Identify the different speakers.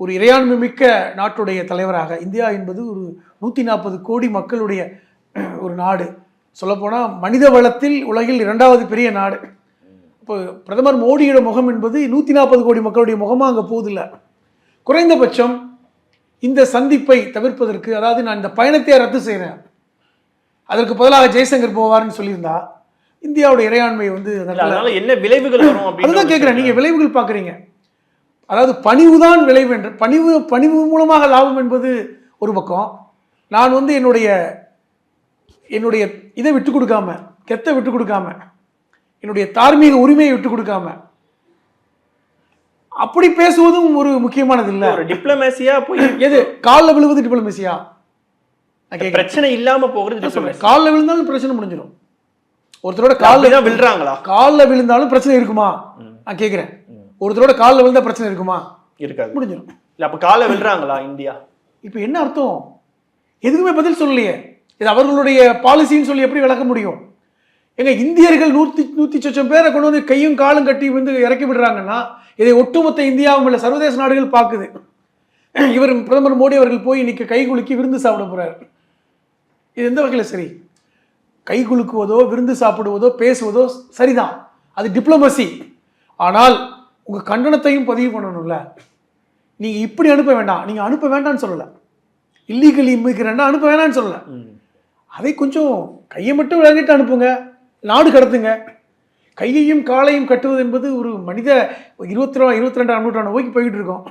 Speaker 1: ஒரு இறையாண்மை மிக்க நாட்டுடைய தலைவராக. இந்தியா என்பது ஒரு நூற்றி நாற்பது கோடி மக்களுடைய ஒரு நாடு. சொல்லப்போனால் மனித வளத்தில் உலகில் இரண்டாவது பெரிய நாடு. இப்போ பிரதமர் மோடியோட முகம் என்பது நூற்றி நாற்பது கோடி மக்களுடைய முகமாக அங்கே போதில்லை குறைந்தபட்சம் இந்த சந்திப்பை தவிர்ப்பதற்கு அதாவது நான் இந்த பயணத்தை ரத்து செய்கிறேன் அதற்கு பதிலாக ஜெய்சங்கர் போவார்னு சொல்லியிருந்தா இந்தியாவுடைய இறையாண்மை வந்து
Speaker 2: அதனால என்ன விளைவுகள்
Speaker 1: அதுதான் கேட்குறேன் நீங்கள் விளைவுகள் பார்க்குறீங்க அதாவது பணிவுதான் விளைவு என்று பணிவு பணிவு மூலமாக லாபம் என்பது ஒரு பக்கம். நான் வந்து என்னுடைய என்னுடைய இதை விட்டு கொடுக்காம கெத்தை விட்டு கொடுக்காம என்னுடைய தார்மீக உரிமையை விட்டு கொடுக்காம அப்படி பேசுவதும் ஒரு முக்கியமானது இல்லை.
Speaker 2: ஒரு டிப்ளமேசியா போய்
Speaker 1: எது? காலில் விழுவது டிப்ளமேசியா
Speaker 2: பிரச்சனை இல்லாம போகிறது.
Speaker 1: சொல்றேன். காலில் விழுந்தாலும் பிரச்சனை முடிஞ்சிடும் ஒருத்தரோட காலில்
Speaker 2: அப்படிதான் விழுறாங்களா?
Speaker 1: காலில் விழுந்தாலும் பிரச்சனை இருக்குமா? நான் கேட்குறேன் ஒருத்தரோட காலில் விழுந்தா பிரச்சனை இருக்குமா?
Speaker 2: இருக்காது.
Speaker 1: முடிஞ்சிடும்
Speaker 2: இல்ல அப்ப காலை விழுறாங்களா இந்தியா?
Speaker 1: இப்போ என்ன அர்த்தம்? எதுக்குமே பதில் சொல்லலையே. இது அவர்களுடைய பாலிசின்னு சொல்லி எப்படி விளக்க முடியும்? எங்க இந்தியர்கள் நூற்றி நூற்றி சொச்சம் பேரை கொண்டு வந்து கையும் காலும் கட்டி வந்து இறக்கி விடுறாங்கன்னா இதை ஒட்டுமொத்த இந்தியாவும் உள்ள சர்வதேச நாடுகள் பார்க்குது. இவர் பிரதமர் மோடி அவர்கள் போய் இன்னைக்கு கை குலுக்கி விருந்து சாப்பிட போறாரு. இது எந்த வகையில் சரி? கை குலுக்குவதோ விருந்து சாப்பிடுவதோ பேசுவதோ சரிதான். அது டிப்ளமசி ஆனால் உங்க கண்டனத்தையும் பதிவு பண்ணணும்ல. நீங்க இப்படி அனுப்ப வேண்டாம். நீங்க அனுப்ப வேண்டாம்னு சொல்லல. இல்லீகல் இமிகிரண்டா அனுப்ப வேணாம்னு சொல்லல. அதை கொஞ்சம் கையை மட்டும் விளையாடிட்டு அனுப்புங்க. நாடு கடத்துங்க. கையையும் காலையும் கட்டுவது என்பது ஒரு மனித இருபத்தி இருபத்தி ரெண்டாம் நூற்றாண்டு நோக்கி போய்கிட்டு இருக்கோம்.